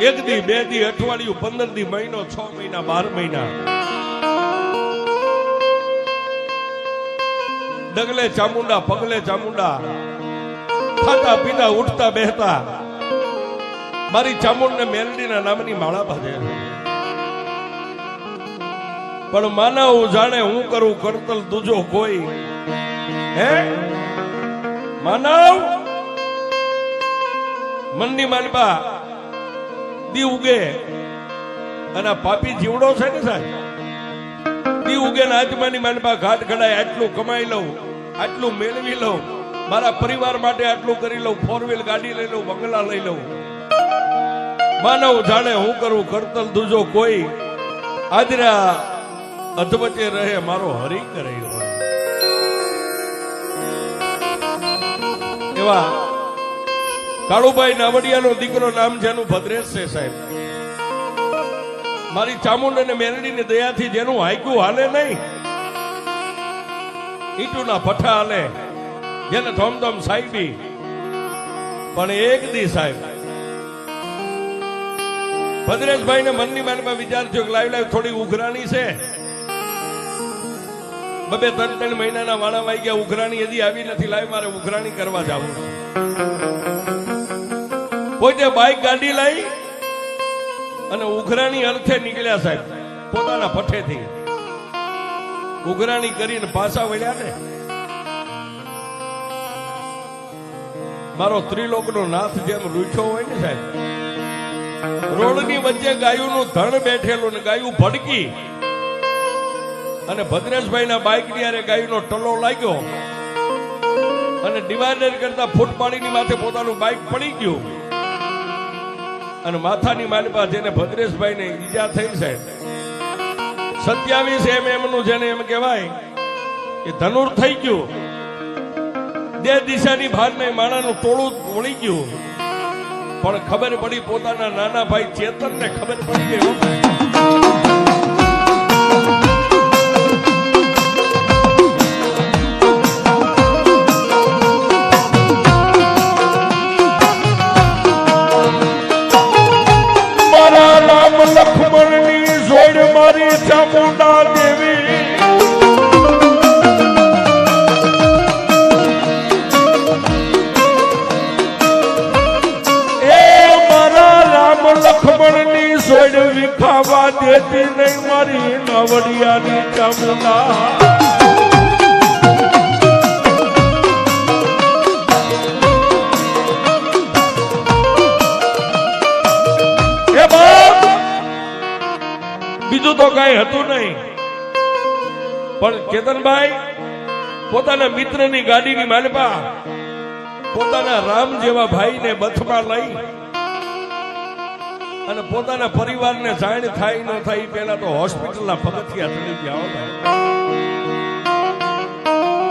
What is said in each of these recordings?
એક દી, બે દી, અઠવાડિયું, પંદર દી, મહિનો, છ મહિના, બાર મહિના. ડગલે ચામુંડા, પગલે ચામુંડા. ખાતા પીતા, ઉઠતા, બેહતા. મારી ચામુંડ ને મેલડીના નામની માળા ભાજે પણ માનવ જાણે હું કરું, કરતલ તુજો કોઈ. હે? માનવ? મનની માનબા દી ઉગે. અને પાપી જીવડો છે ને સાહેબ? દી ઉગે ને આજમાની માનપા ઘાટ ઘડાય, આટલું કમાઈ લઉં, આટલું મેળવી લઉં, મારા પરિવાર માટે આટલું કરી લઉં ફોર વ્હીલ ગાડી લઈ લઉં, બંગલા લઈ લઉં. માનવ જાણે હું કરું, કરતલ દુજો કોઈ. આજરા અધવચે રહે, મારો હરી કરે હોય એવા કાળુભાઈ નાવડિયાનો દીકરો નામ જેનું ભદ્રેશ છે સાહેબ. મારી ચામુંડ અને મેરડીની દયાથી જેનું હાઈકું હાલે નહીં, ઈટુના પઠા હાલે, જેને ધોમધોમ સાહેબી પણ એક દી સાહેબ ભદ્રેશભાઈ ને મનની માનમાં વિચાર થયો કે લાઈવ લાઈવ થોડી ઉઘરાણી છે. બબે ત્રણ ત્રણ મહિનાના વાળા વાઈ ગયા, ઉઘરાણી હજી આવી નથી, લાઈવ મારે ઉઘરાણી કરવા જવું પોતે બાઇક ગાડી લાવી અને ઉઘરાણી અર્થે નીકળ્યા સાહેબ. પોતાના પઠેથી. ઉઘરાણી કરીને પાછા વળ્યા ને. મારો ત્રિલોકનો નાથ જેમ રૂઠ્યો હોય ને સાહેબ. રોડની વચ્ચે ગાયુંનું ધણ બેઠેલું ને ગાયું ભડકી. અને ભદ્રેશભાઈના બાઇકની હારે ગાયુંનો ટલો લાગ્યો. અને ડિવાઈડર કરતા ફૂટ પાડીની માથે પોતાનું બાઇક પડી ગયું. અને માથાની માલિપા જેને ભદ્રેશભાઈને ઈજા થઈ સાહેબ સત્યાવીસ એમ એમનું જેને એમ કહેવાય કે ધનુર થઈ ગયું. બે દિશાની ભાનમાં માણાનું ટોળું વળી ગયું. પણ ખબર પડી પોતાના નાના ભાઈ ચેતનને ખબર પડી ગઈ ચામુંડા દેવી. એ મારા રામ લક્ષ્મણની સોડ વિખાવા દેતી નહીં મારી નવડિયાની ચામુંડા. કઈ હતું નહીં પણ કેતનભાઈ, પોતાના મિત્રની ગાડીની માલપા પોતાના રામ જેવા ભાઈને બથમાં લઈ અને પોતાના પરિવારને જાણ થાય ન થાય પહેલા તો હોસ્પિટલના પગથિયા ચડી ગયા.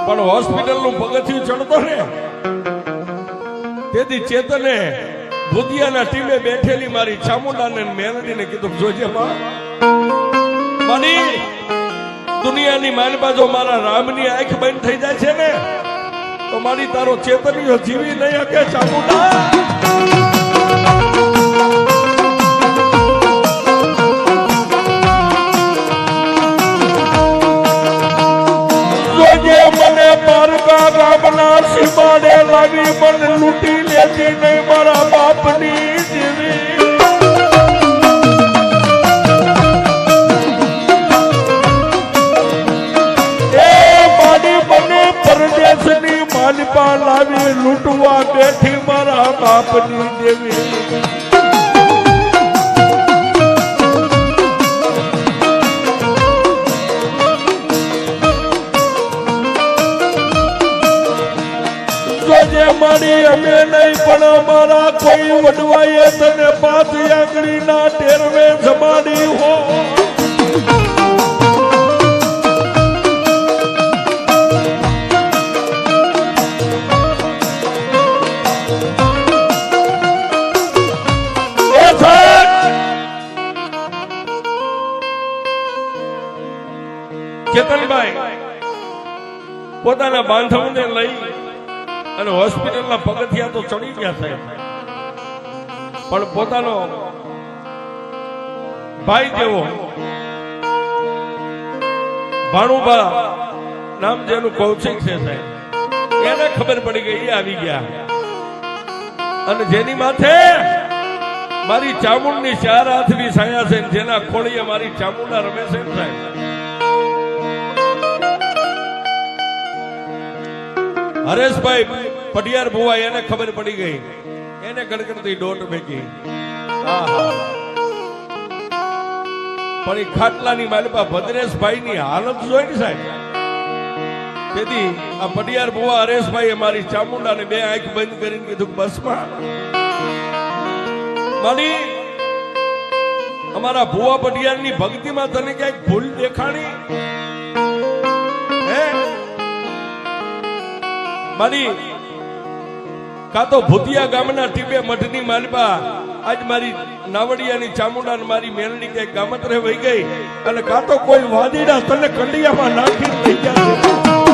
પણ હોસ્પિટલનું પગથિયું ચડતો ને, તેથી ચેતને ભુદિયાના ટીમે બેઠેલી મારી ચામુંડાને મેલડીને કીધું, જોજે માં મારી દુનિયાની માનબા જો મારા રામની આંખ બંધ થઈ જાય છે ને, તો મારી તારો ચેતનીઓ જીવી નહીં શકે, ચામુંડા. ગામના સીમાડે લાવી મને લૂંટી લેતી નહીં મારા બાપની. લાવી લૂંટવા બેઠી મારા બાપની દેવી. જોજે મારી અમે નહીં, પણ અમારા કોઈ વડવાએ તને પાંચ આંગળીના ટેરવે જમાડી હો. પોતાના બાંધવને લઈ અને હોસ્પિટલના પગથિયા તો ચડી ગયા સાહેબ પણ પોતાનો ભાઈ જેવો ભાણુભા નામ જેનું કૌશિક છે સાહેબ, એને ખબર પડી ગઈ આવી ગયા. અને જેની માથે મારી ચામુંડની ચાર હાથની સાયા છે જેના ખોળીએ મારી ચામુંડા રમે છે સાહેબ હરેશભાઈ, પટિયાર ભુવા એને ખબર પડી ગઈ. એને ગણગણતી દોટ ભેગી પણ એ ખાટલાની માલિપા ભદ્રેશભાઈ ની હાલત જોઈ ને સાહેબ. તેથી આ પટિયાર ભુવા હરેશભાઈ મારી ચામુંડા ને બે આંખ બંધ કરીને કીધું, બસમાં. મારી અમારા ભુવા પટિયારની ભક્તિમાં તને ક્યાંક ભૂલ દેખાણી? મારી કા તો ભૂતિયા ગામના ટીબે મઠની માલબા આજ મારી નાવડિયાની ચામુંડા મારી મેલડી કે ગામત્રે વહી ગઈ અને કા તો કોઈ વાદીડા તને કંડિયામાં નાખી લઈ ગયા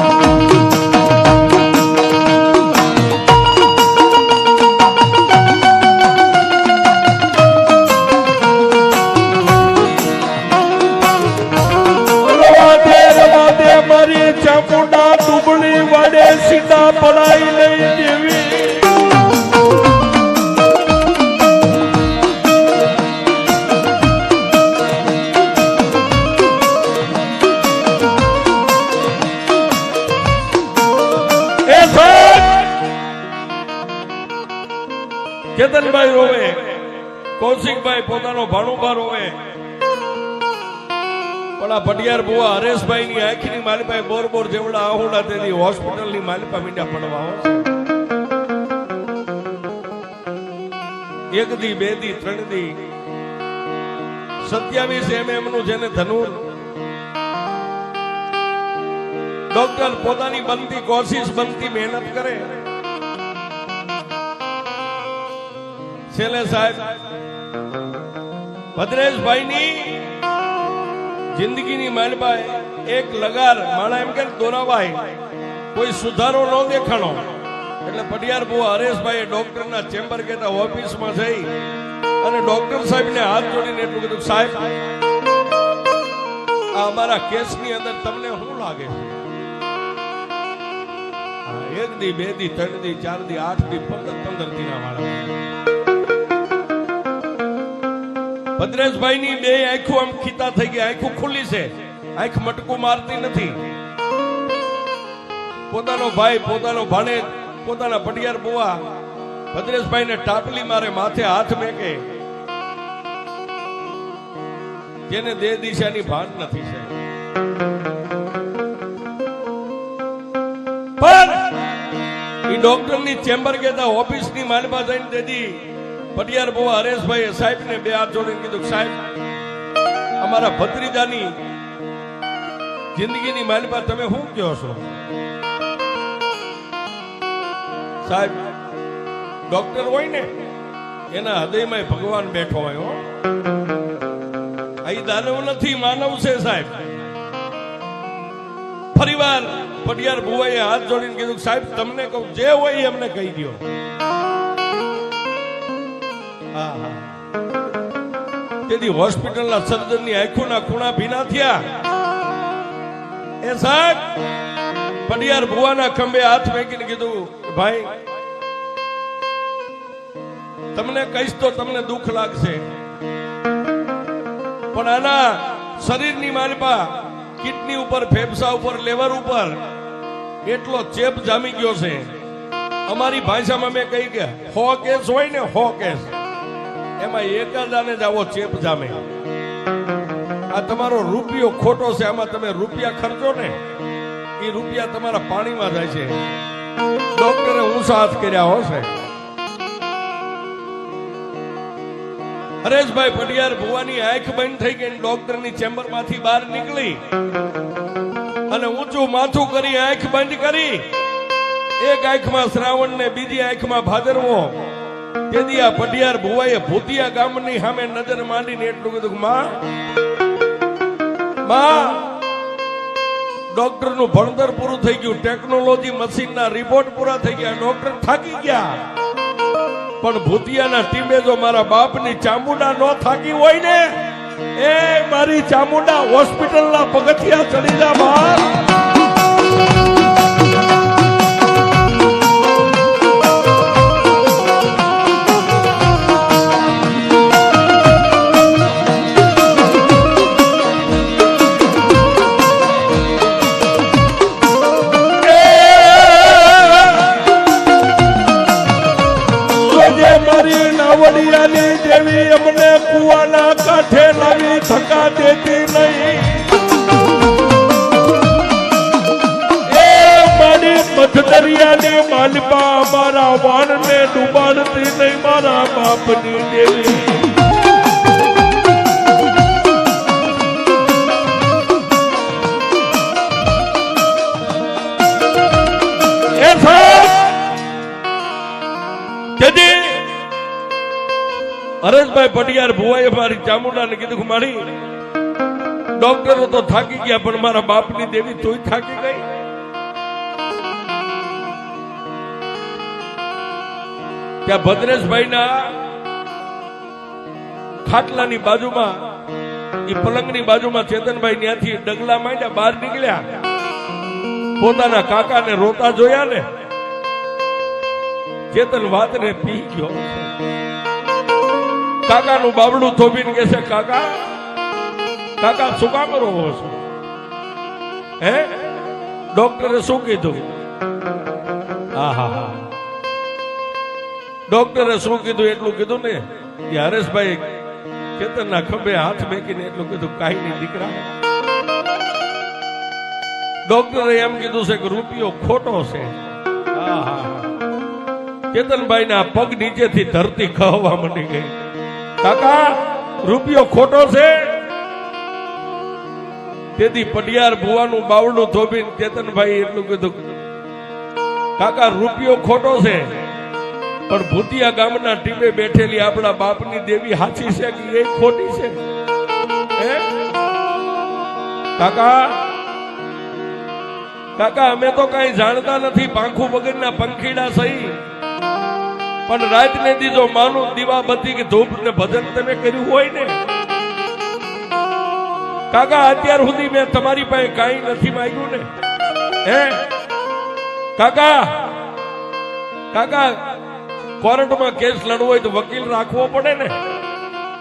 પણ આ પટિયાર બુઆ હરેશભાઈ ની આંખની માલિપાએ બોર બોર જેવડા આહુડા તેની હોસ્પિટલની માલિપા મીંડા પડવા એક દી, બે દી, ત્રણ દી. સત્યાવીસ એમ એમનું જેને ધનુ ડોક્ટર પોતાની બનતી કોશિશ બનતી મહેનત કરે. છેલ્લે સાહેબ ભદ્રેશભાઈ ની જિંદગીની માલબાઈ એક લગાર માણા એમ કે દોરાભાઈ કોઈ સુધારો ન દેખાણો. એટલે પટિયાર બુઆ હરેશભાઈ ડોક્ટરના ચેમ્બર કહેતા, ઓફિસમાં જઈ અને ડોક્ટર સાહેબને હાથ જોડીને એટલું કીધું, સાહેબ, આ અમારા કેસની અંદર તમને શું લાગે? છે એક દી, બે દી, ત્રણ દી, ચાર દી, આઠ દી, પંદર પંદર દીના વાળા ભદ્રેશભાઈ ની બે આંખો આમ ખીતા થઈ ગઈ આંખો ખુલ્લી છે. આંખ મટકું મારતી નથી. પોતાનો ભાઈ, પોતાનો ભાણે, પોતાના પટિયાર બોવા ભદ્રેશભાઈ ને ટાપલી મારે માથે હાથ મેકે. જેને દે દિશાની ભાન નથી છે પણ એ ડોક્ટરની ચેમ્બર ઓફિસની માલમાં જઈને દેદી પટિયાર બુવા હરેશભાઈ સાહેબ ને બે હાથ જોડીને કીધું સાહેબ, અમારા ભત્રીજાની જિંદગીની માલિકા તમે શું કહો છો? સાહેબ, ડોક્ટર હોય ને, એના હૃદયમાં ભગવાન બેઠો હોય, હો. અહીં દાનવ નથી, માનવ છે સાહેબ. ફરીવાર પટિયાર બુવાએ હાથ જોડીને કીધું સાહેબ, તમને કહું, જે હોય એ અમને કહી દો. તેથી હોસ્પિટલના સર્જનની આંખોના ખૂણા ભીના થયા. એ સાહેબ, પડિયાર ભુવાના ખંભે હાથ મેકીને કીધું, ભાઈ, તમને કહીશ તો તમને દુઃખ લાગશે. પણ આના શરીરની માલપા કિડની ઉપર, ફેફસા ઉપર, લેવર ઉપર એટલો ચેપ જામી ગયો છે. અમારી ભાષામાં મેં કહી કે હો કેસ હોય ને હો કેસ. એમાં એકાદાને જ આવો ચેપ જામે. આ તમારો રૂપિયો ખોટો છે, આમાં તમે રૂપિયા ખર્ચો ને, એ રૂપિયા તમારા પાણીમાં જાય છે. ડોક્ટરે ઊંચા હાથ કર્યા હો સાહેબ હરેશભાઈ પટિયાર ભુવાની આંખ બંધ થઈ ગઈ ડોક્ટરની ચેમ્બરમાંથી બહાર નીકળી. અને ઊંચું માથું કરી આંખ બંધ કરી. એક આંખમાં શ્રાવણ ને બીજી આંખમાં ભાદરવો. તેથી આ પઢિયાર ભુવાએ ભૂતિયા ગામની સામે નજર માંડીને એટલું કીધું માં માં ડોક્ટરનું ભણતર પૂરું થઈ ગયું. ટેકનોલોજી મશીન ના રિપોર્ટ પૂરા થઈ ગયા. ડોક્ટર થાકી ગયા. પણ ભૂતિયાના ટીમે જો મારા બાપની ચામુંડા ન થાકી હોય ને, એ મારી ચામુંડા હોસ્પિટલના પગથિયા ચડી જા બહાર દેવી અમને કુવાના કાંઠે લાવી ધક્કા દેતી નહીં. એ મારી મધદરિયાની માલપા મારા વાણને ડૂબાડતી નહીં, મારા બાપની દેવી. ચામુંડાને કીધું મારી, ડોક્ટરો તો થાકી ગયા, પણ મારા બાપની દેવી તોય થાકી ગઈ. ત્યાં ભદ્રેશભાઈના ખાટલાની બાજુમાં એ પલંગની બાજુમાં ચેતનભાઈ ત્યાંથી ડગલા માંડ્યા, બહાર નીકળ્યા. પોતાના કાકાને રોતા જોયા ને, ચેતન વાતને પી ગયો. કાકાનું બાબડું થોભીને કે છે, કાકા કાકા, શું કામ રોવો છો? હે? ડોક્ટરે શું કીધું? આહા ડોક્ટરે શું કીધું? એટલું કીધું ને કે હરેશભાઈ ચેતનના ખભે હાથ મેકીને એટલું કીધું કાંઈ નહીં દીકરા. ડોક્ટરે એમ કીધું છે કે રૂપિયો ખોટો છે. આહા ચેતનભાઈ ના પગ નીચેથી ધરતી ખવા માંડી ગઈ. કાકા, રૂપિયો ખોટો છે? તેથી પડિયાર ભુવાનું બાવડું થોભીને કેતનભાઈ એટલું કીધું કાકા, રૂપિયો ખોટો છે, પણ ભૂતિયા ગામના ટીમે બેઠેલી આપણા બાપની દેવી હાચી છે કે એ ખોટી છે? કાકા કાકા, અમે તો કઈ જાણતા નથી, પાંખું વગરના પંખીડા સહી. પણ રાત ને દીધો માનું, દીવા બત્તી કે ધૂપ ને ભજન તમે કર્યું હોય ને? કાકા, અત્યાર સુધી મેં તમારી પાસે કાંઈ નથી માંગ્યું ને? હે? કાકા કાકા, કોર્ટમાં કેસ લડવો હોય તો વકીલ રાખવો પડે ને?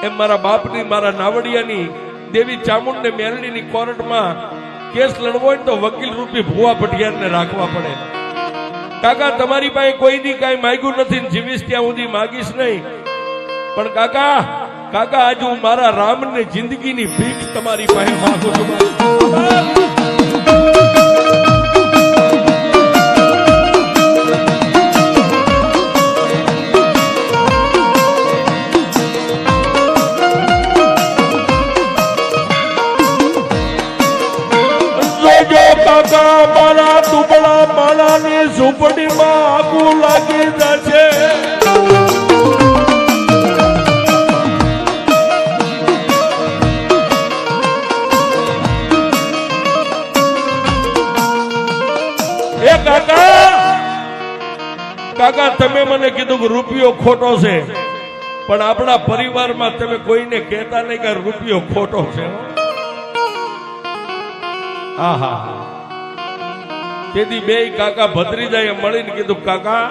એમ મારા બાપની, મારા નાવડિયાની, દેવી ચામુંડ ને મેરડીની કોર્ટમાં કેસ લડવો હોય તો વકીલ રૂપી ભુવા ભટિયાને રાખવા પડે. કાકા, તમારી પાસે કોઈ દી કાંઈ માગ્યું નથી જીવીશ ત્યાં સુધી માગીશ નહીં. પણ કાકા કાકા, આજે હું મારા રામને જિંદગીની ભીખ તમારી પાસે માગું છું. ઝૂંપડીમાં આગું લાગી જશે. કાકા કાકા, તમે મને કીધું કે રૂપિયો ખોટો છે. પણ આપણા પરિવારમાં તમે કોઈને કહેતા નહીં કે રૂપિયો ખોટો છે. હો. તેથી બે કાકા ભત્રીજાએ મળીને કીધું, કાકા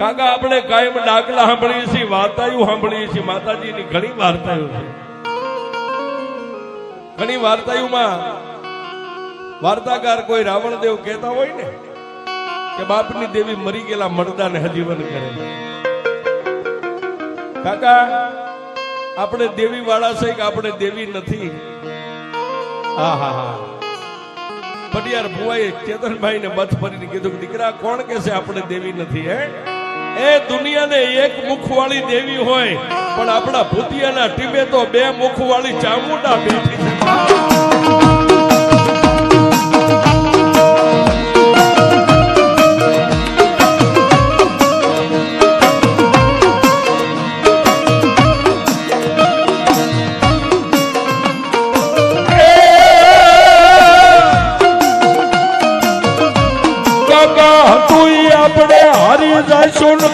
કાકા, આપણે કાયમ ડાકલા સાંભળીએ છીએ વાર્તાયું સાંભળીએ છીએ. માતાજીની ઘણી વાર્તાઓ છે. ઘણી વાર્તાઓમાં વાર્તાકાર કોઈ રાવણદેવ કહેતા હોય ને, કે બાપની દેવી મરી ગયેલા મરદાને હજીવન કરે કાકા, આપણે દેવી વાળા છે કે આપણે દેવી નથી? હા હા. પટિયાર ભુવાએ ચેતનભાઈ ને મત ફરીને કીધું દીકરા, કોણ કે છે આપણે દેવી નથી, હે? એ દુનિયાને એક મુખ વાળી દેવી હોય, પણ આપણા ભૂતિયાના ટીમે તો બે મુખ વાળી ચામુંડા બેઠી છે.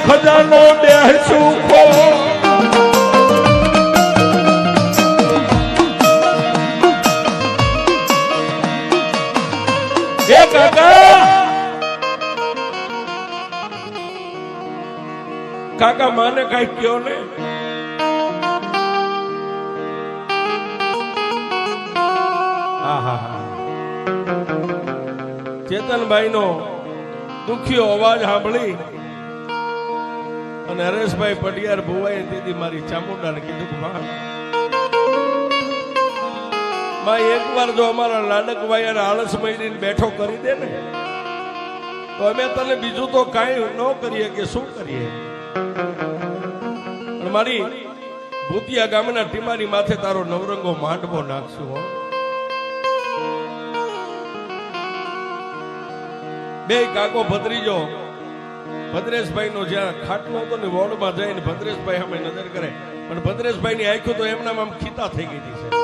ખજાનો બેસું ખો કાકા! કાકા માને કઈ કયો ને? ચેતનભાઈ નો દુખ્યો અવાજ સાંભળી અને હરેશભાઈ પટિયાર ભુવાએ દીદી મારી ચામુંડાને કીધું કે, માં માં એકવાર જો અમારા લાડકભાઈ અને આળસ મહિને બેઠો કરી દે ને, તો અમે તને બીજું તો કાંઈ ન કરીએ કે શું કરીએ? મારી ભૂતિયા ગામના ટીમારી માથે તારો નવરંગો માંડવો નાખશું, હો. બે કાકો ભત્રીજો ભદ્રેશભાઈ નો જ્યાં ખાટલો હતો ને વોર્ડમાં જઈને ભદ્રેશભાઈ અમે નજર કરે. પણ ભદ્રેશભાઈ ની આંખો તો એમના આમ ખીતા થઈ ગઈ છે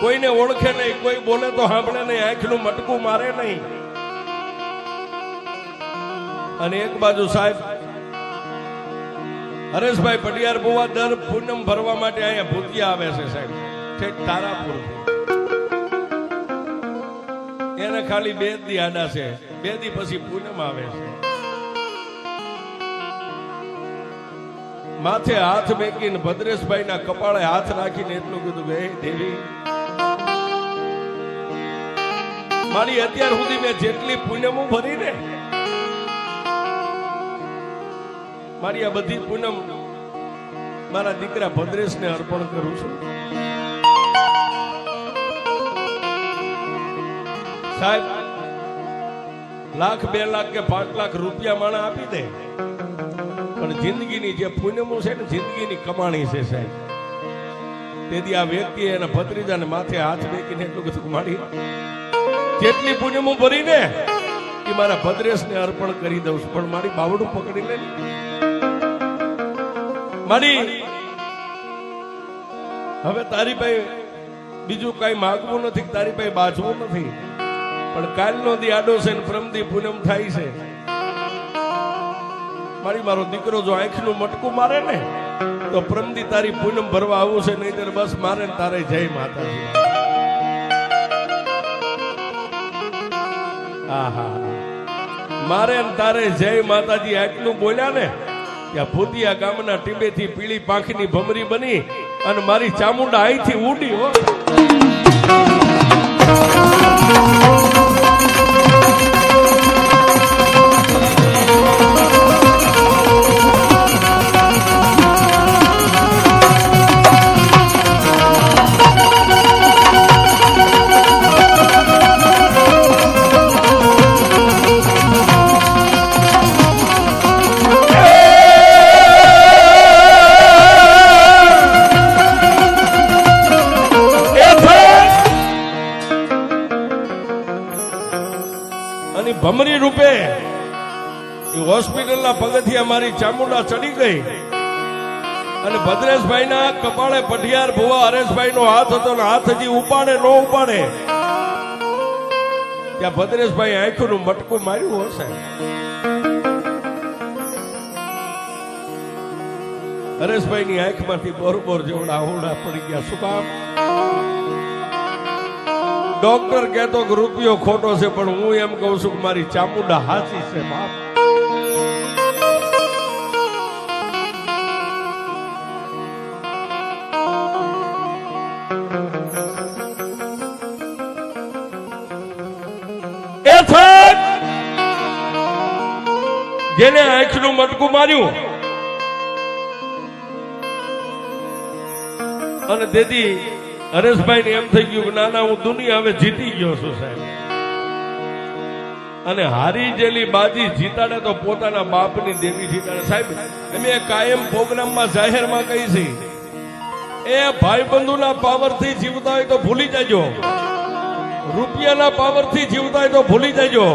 કોઈને ઓળખે નહીં, કોઈ બોલે તો સાંભળે નહીં, આંખનું મટકું મારે નહીં. અને એક બાજુ સાહેબ, હરેશભાઈ પટિયાર બુવા દર પૂનમ ભરવા માટે અહીંયા ભૂતિયા આવે છે સાહેબ. ઠેક તારાપુર. એને ખાલી બે દી આડા છે. બે દી પછી પૂનમ આવે છે. માથે હાથ મેકીને ભદ્રેશભાઈ ના કપાળે હાથ રાખીને એટલું કીધું બે દેવી, મારી અત્યાર સુધી મેં જેટલી પૂનમો ભરી ને, મારી આ બધી પૂનમ મારા દીકરા ભદ્રેશને અર્પણ કરું છું. સાહેબ લાખ, બે લાખ કે પાંચ લાખ રૂપિયા માણા આપી દે. પણ જિંદગીની જે પૂનમો છે ને, જિંદગીની કમાણી છે સાહેબ. તેથી આ વ્યક્તિ એના ભત્રીજાને માથે હાથ મેકીને એટલું કીધું મારી જેટલી પૂનમો ભરીને એ મારા ભદ્રેશને અર્પણ કરી દઉં છું. પણ મારી બાવડું પકડી લે મારી, હવે તારી પાસે બીજું કઈ માગવું નથી તારી પાસે બાજવું નથી. પણ કાલનો દી છે ને પ્રમદી પૂનમ થાય છે. મારી મારો દીકરો જો આંખનું મટકું મારે ને, તો પ્રમદી તારી પૂનમ ભરવા આવું છે નહીં બસ મારે તારે જય માતાજી. આહા. મારે તારે જય માતાજી આટલું બોલ્યા ને ત્યાં ભૂતિયા ગામના ટીબેથી પીળી પાંખની ભમરી બની અને મારી ચામુંડા અહીંથી ઉડી હો. હોસ્પિટલના પગથિયા મારી ચામુંડા ચડી ગઈ. અને ભદ્રેશભાઈના કપાળે પઢિયાર ભુવા હરેશભાઈનો હાથ હતો ને હાથ હજી ઉપાડે, નો ઉપાડે. ત્યાં ભદ્રેશભાઈ આંખનું મટકું માર્યું હશે. હરેશભાઈની આંખમાંથી બરોબર જેવડા આવડા પડી ગયા. શું કામ? ડોક્ટર કહેતો કે રૂપિયો ખોટો છે, પણ હું એમ કહું છું કે મારી ચામુંડા હાચી છે, બાપ. જેને આંખનું મટકું માર્યું. અને તેથી હરેશભાઈ ને એમ થઈ ગયું કે ના ના હું દુનિયા હવે જીતી ગયો છું સાહેબ. અને હારી જેલી બાજી જીતાડે તો પોતાના બાપની દેવી જીતાડે. સાહેબ, અમે કાયમ પ્રોગ્રામમાં જાહેરમાં કહી છે એ ભાઈબંધુના પાવરથી જીવતા હોય તો ભૂલી જજો. રૂપિયાના પાવરથી જીવતા હોય તો ભૂલી જજો.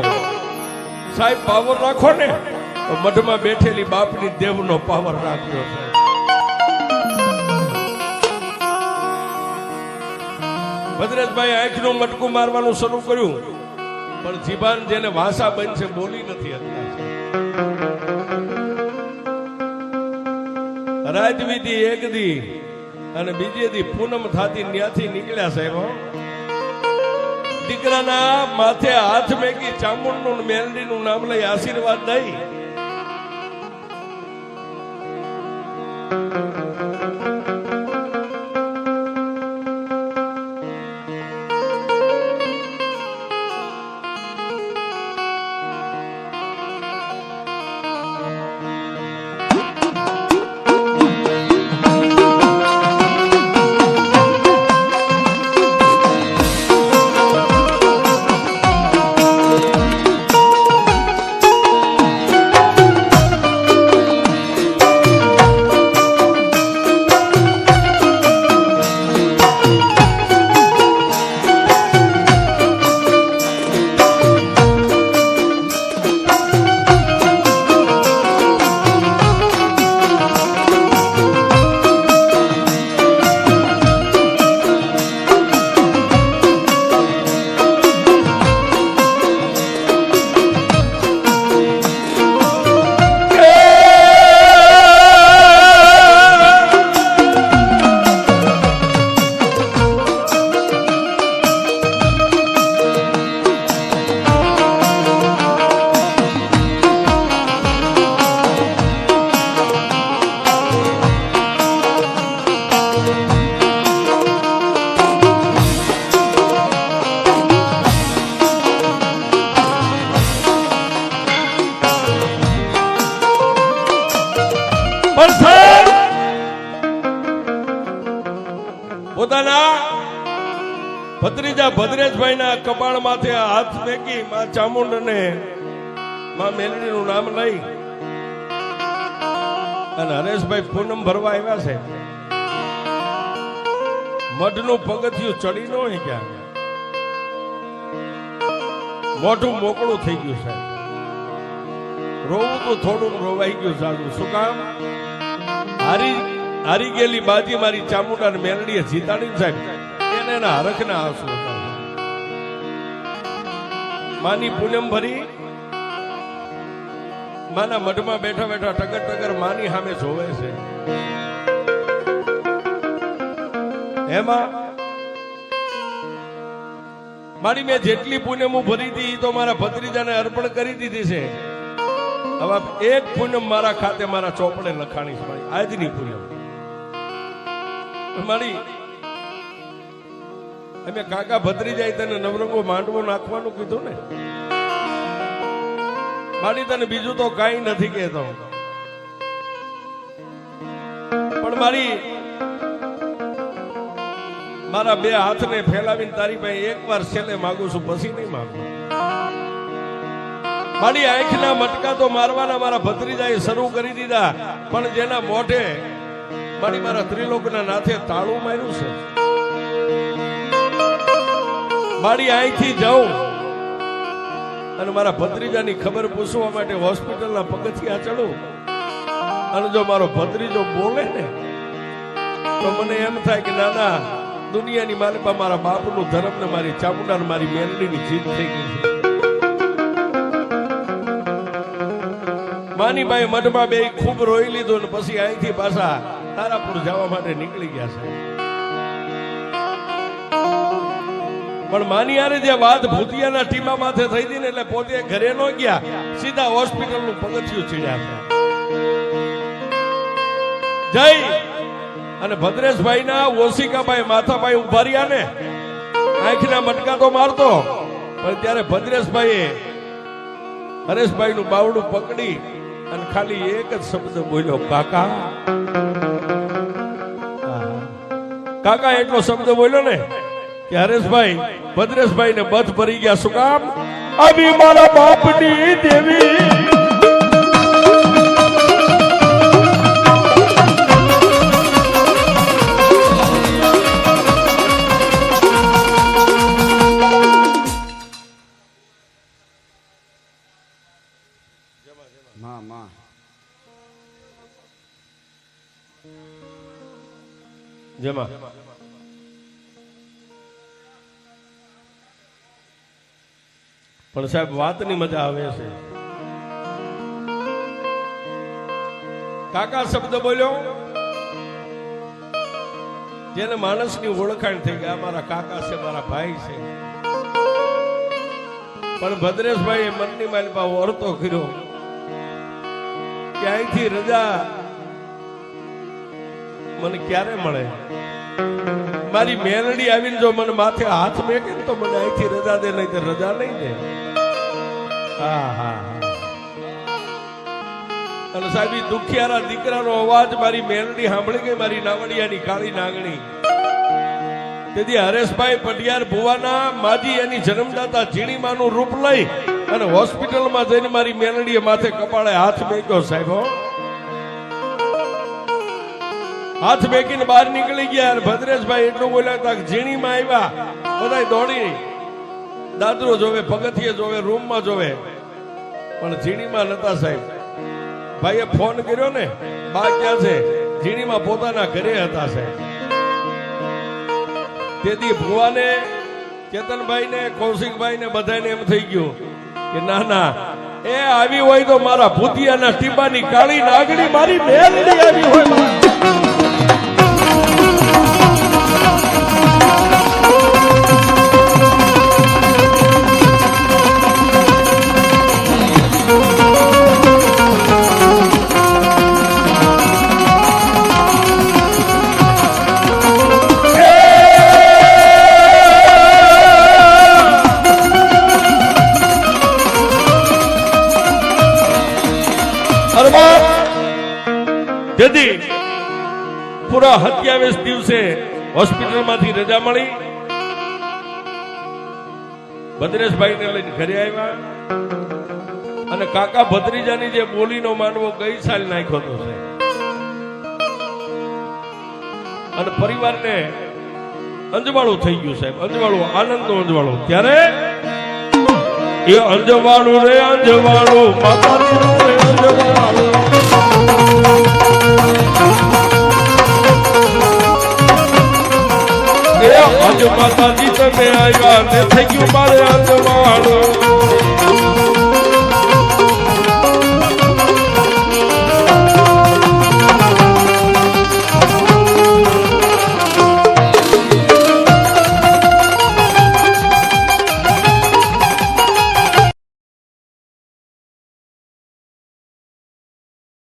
સાહેબ પાવર રાખો ને. તો મઠમાં બેઠેલી બાપની દેવનો પાવર રાખ્યો છે. ભદ્રેશભાઈ આંખનું મટકું મારવાનું શરૂ કર્યું. પણ જીભાન જેને ભાષા બનશે બોલી નથી અત્યારે રાજવીધી એક દી અને બીજેથી પૂનમ થાતી ત્યાંથી નીકળ્યા સાહેબ દીકરાના માથે હાથ મેકી ચામુંડનું મેલડીનું નામ લઈ આશીર્વાદ દઈ. ભત્રીજા ભદ્રેશભાઈના કપાળ માથે હાથ ફેંકી માં ચામુંડને, માં મેલડીનું નામ લઈ અને હરેશભાઈ પૂનમ ભરવા આવ્યા છે. મઢનું પગથિયું ચડી ન હોય ક્યાં? મોઢું મોકળું થઈ ગયું છે. રોવું તો થોડું રોવાઈ ગયું સારું શું કામ? હારી હારી ગયેલી બાજી મારી ચામુંડા મેલડીએ જીતાડી સાહેબ, એને એના હરખના આંસુ હતા. માની પૂનમ ભરી. માના મઢમાં બેઠા બેઠા ટગર ટગર માની સામે જોવે છે. એમાં મારી મેં જેટલી પૂનમ ભરી હતી તો મારા ભત્રીજાને અર્પણ કરી દીધી છે. હવે એક પૂનમ મારા ખાતે મારા ચોપડે લખાણી છે આજની પૂનમ. મારી અમે કાકા ભત્રી જાય તને નવરંગો માંડવો નાખવાનું કીધું ને? મારી તને બીજું તો કઈ નથી કહેતો. પણ મારી મારા બે હાથને ફેલાવીને તારી પાસે એકવાર છેલ્લે માગું છું, પછી નહીં માગું. મારી આંખના મટકા તો મારવાના મારા ભત્રીજાએ શરૂ કરી દીધા, પણ જેના મોઢે મારી મારા ત્રિલોકના નાથે તાળું માર્યું છે. મારી અહીંથી જાઉં. અને મારા ભત્રીજાની ખબર પૂછવા માટે હોસ્પિટલના પગથિયા ચડું. અને જો મારો ભત્રીજો બોલે ને, તો મને એમ થાય કે ના ના દુનિયાની માલિપા મારા બાપનું ધર્મ ને મારી ચામુંડા ને મારી મેલડીની જીત થઈ ગઈ છે. માની બાઈ મઢમાં બે ખૂબ રોઈ લીધું ને પછી અહીંથી પાછા તારાપુર જવા માટે નીકળી ગયા છે. પણ માની યારે જે વાત ભૂતિયાના ટીમા માથે થઈ હતી ને એટલે પોતે ઘરે ન ગયા, સીધા હોસ્પિટલનું પગથિયું ચીડ્યા જય! અને ભદ્રેશભાઈ ના ઓશિકાભાઈ માથાભાઈ ઊભા રહ્યા ને, આંખના મટકા તો મારતો, પણ ત્યારે ભદ્રેશભાઈએ હરેશભાઈ નું બાવડું પકડી અને ખાલી એક જ શબ્દ બોલ્યો, કાકા. કાકા, એટલો શબ્દ બોલ્યો ને કે હરેશભાઈ ભદ્રેશભાઈ ને બધ ભરી ગયા શું કામ? અભી મારા બાપની દેવી. માં માં. જેમાં. પણ સાહેબ, વાતની મજા આવે છે. કાકા શબ્દ બોલ્યો? જેને માણસની ઓળખાણ થઈ આ મારા કાકા છે, મારા ભાઈ છે. પણ ભદ્રેશભાઈ મનની માલિપા વર્તો કર્યો કે અહીંથી રજા મને ક્યારે મળે? મારી મેલડી આવીને જો મને માથે હાથ મેકે તો મને અહીંથી રજા દે નહીં રજા નહીં દે. હા હા. અને સાહેબ દુખિયારા દીકરાનો અવાજ મારી મેલડી સાંભળી ગઈ, મારી નાવડિયાની કાળી નાગણી. તેથી હરેશભાઈ પટિયાર ભુવાના માજી એની જન્મદાતા ઝીણીમાનું રૂપ લઈ અને હોસ્પિટલમાં જઈને મારી મેલડીએ માથે કપાળે હાથ મેક્યો સાહેબ હાથ મેકીને બહાર નીકળી ગયા ભદ્રેશભાઈ એટલું બોલ્યા હતા ઝીણીમાં આવ્યા બધા દોડી. દાદરો જોવે પગથિયે જોવે, રૂમમાં જોવે. પણ ઝીણીમાં નતા સાહેબ. ભાઈએ ફોન કર્યો ને, બા ક્યાં છે? ઝીણીમાં પોતાના ઘરે હતા સાહેબ. તેથી ભુવાને ચેતનભાઈ ને કૌશિકભાઈ ને બધાને એમ થઈ ગયું કે, ના ના, એ આવી હોય તો મારા ભૂતિયાના ટીબાની કાળી નાગડી મારી મેલડી આવી હોય. પૂરા સત્યાવીસ દિવસે હોસ્પિટલમાંથી રજા મળી. ભદ્રેશભાઈને લઈને ઘરે આવ્યા. અને કાકા ભત્રીજાની જે બોલીનો માનવો ગઈ સાલ નાખ્યો હતો અને પરિવારને અંજવાળું થઈ ગયું સાહેબ. અંજવાળું, આનંદનું અંજવાળું. ત્યારે એ અંજવાળું રે અંજવાળું, માતાજીનું રે અંજવાળું. એ અંજ માતાજી તમે આવ્યા ને થઈ ગયું મારે અંજવાળું